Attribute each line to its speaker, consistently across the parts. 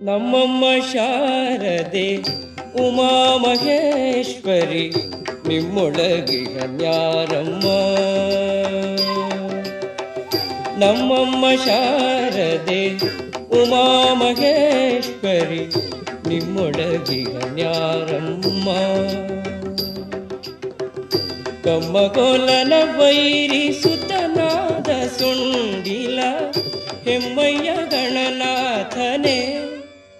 Speaker 1: ನಮ್ಮಮ್ಮ ಶಾರದೆ ಉಮಾ ಮಹೇಶ್ವರಿ, ನಿಮ್ಮೊಳಗೆ ನ್ಯಾರಮ್ಮ ನಮ್ಮಮ್ಮ ಶಾರದೆ ಉಮಾ ಮಹೇಶ್ವರಿ, ನಿಮ್ಮೊಳಗೆ ಕಮ್ಮಗೋಲನ ವೈರಿ ಸುತನಾದ ಸುಂಡಿಲ, ಹೆಮ್ಮಯ್ಯ ಗಣನಾಥನೇ.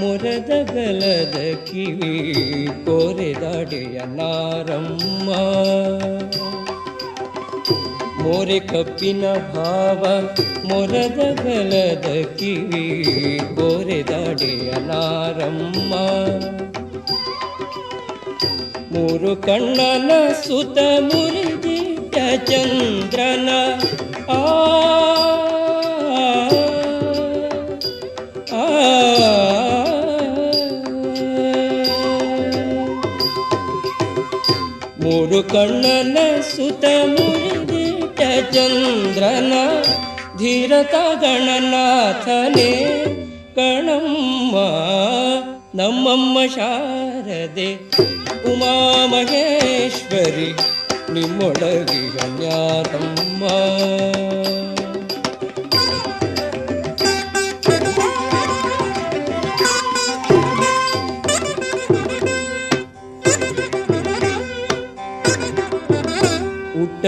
Speaker 1: ಮೊರದ ಗಲದ ಕಿವಿ ಕೋರೆದಾಡೆಯ ನಾರಮ್ಮ. ಮೋರೆ ಕಪ್ಪಿನ ಭಾವ ಮೊರದ ಗಲದ ಕಿವಿ ಕೋರೆದಾಡೆಯ ನಾರಮ್ಮ. ಮೂರು ಕಣ್ಣನ ಸುತ ಮುರಿದಿಟ್ಟ ಚಂದ್ರನ ಆ, ಮೂರು ಕಣ್ಣನ ಸುತ ಮುರಿದಿಟ್ಟ ಚಂದ್ರನ ಧೀರತ ಗಣನಾಥನೇ ಕಣಮ್ಮ ನಮ್ಮಮ್ಮ ಶಾರದೆ ಉಮಾ ಮಹೇಶ್ವರಿ ನಿಮ್ಮೊಳಗಿ ನ್ಯಾರಮ್ಮ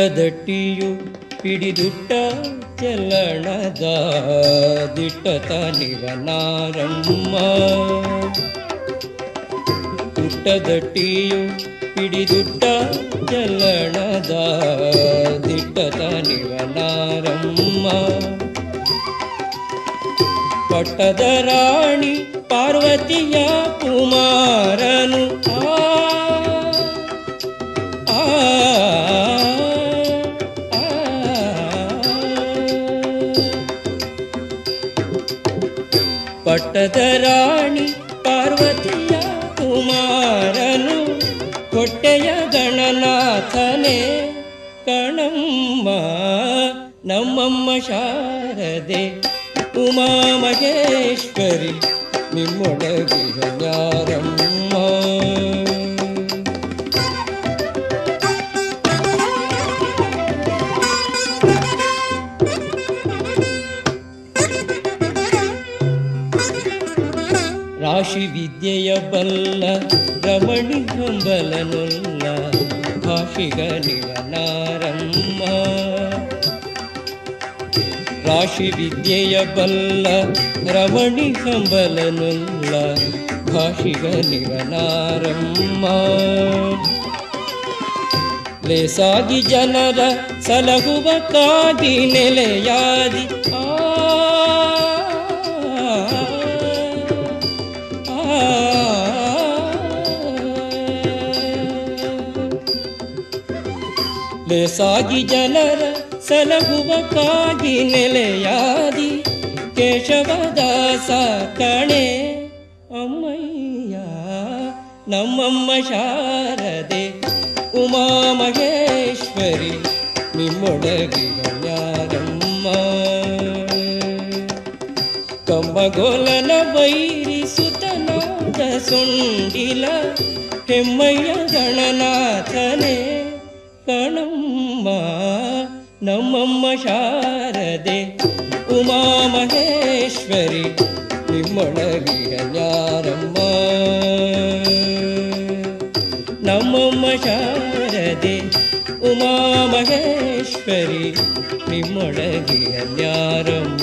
Speaker 1: ಉಟ್ಟದಟ್ಟಿಯು ಪಿಡಿದುಟ್ಟ ಚಲಣದ ದಿಟ್ಟತ ನಿವನಾರಮ್ಮ. ಉಟ್ಟದಟ್ಟಿಯು ಪಿಡಿದುಟ್ಟ ಚಲಣದ ದಿಟ್ಟತ ನಿವನಾರಮ್ಮ. ಪಟ್ಟದ ರಾಣಿ ಪಾರ್ವತಿಯ ಕುಮಾರನು ಆ, ಪಟ್ಟದ ರಾಣಿ ಪಾರ್ವತಿಯ ಕುಮಾರನು ಕೊಟ್ಟೆಯ ಗಣನಾಥನೇ. ಕಣಮ್ಮ ನಮ್ಮಮ್ಮ ಶಾರದೆ ಉಮಾ ಮಹೇಶ್ವರಿ ನಿಮ್ಮೊಳಗಿಗ ಯಾರಮ್ಮ? ರಾಶಿ ವಿದ್ಯೆಯ ಬಲ್ಲ ರಮಣಿ ಹಂಬಲನುಲ್ಲ ಭಾಷಿಗ ನಿವನಾರಮ್ಮ ರಾಶಿ ವಿದ್ಯೆಯ ಬಲ್ಲ ರಮಣಿ ಹಂಬಲನುಲ್ಲ ಭಾಷಿಗ ನಿವನಾರಮ್ಮ ಲೇಸಾಗಿ ಜನರ ಸಲಹುವ ಕಾದಿ ನೆಲೆಯಾದಿ ಆ ಲೇಸಾಗಿ ಜನರ ಸಲಹುವಕ್ಕಾಗಿ ಕಾಗಿ ನೆಲೆಯಾದಿ ಕೇಶವದಾಸ ಕಣೆ. ಅಮ್ಮಯ್ಯ, ನಮ್ಮಮ್ಮ ಶಾರದೆ ಉಮಾ ಮಹೇಶ್ವರಿ ನಿಮ್ಮೊಳಗಿಗ ಯಾರಮ್ಮ? ಕಂಬಗೋಲನ ವೈರಿ ಸುತನಾದ ಸುಂಡಿಲ, ಹೆಮ್ಮಯ್ಯ ಗಣನಾಥನೇ ಕಣಮ್ಮ ನಮ್ಮಮ್ಮ ಶಾರದೆ ಉಮಾ ಮಹೇಶ್ವರಿ ನಿಮ್ಮೊಳಗಿಯ ಯಾರಮ್ಮ ನಮ್ಮಮ್ಮ ಶಾರದೆ ಉಮಾ ಮಹೇಶ್ವರಿ ನಿಮ್ಮೊಳಗಿಯ ಯಾರಮ್ಮ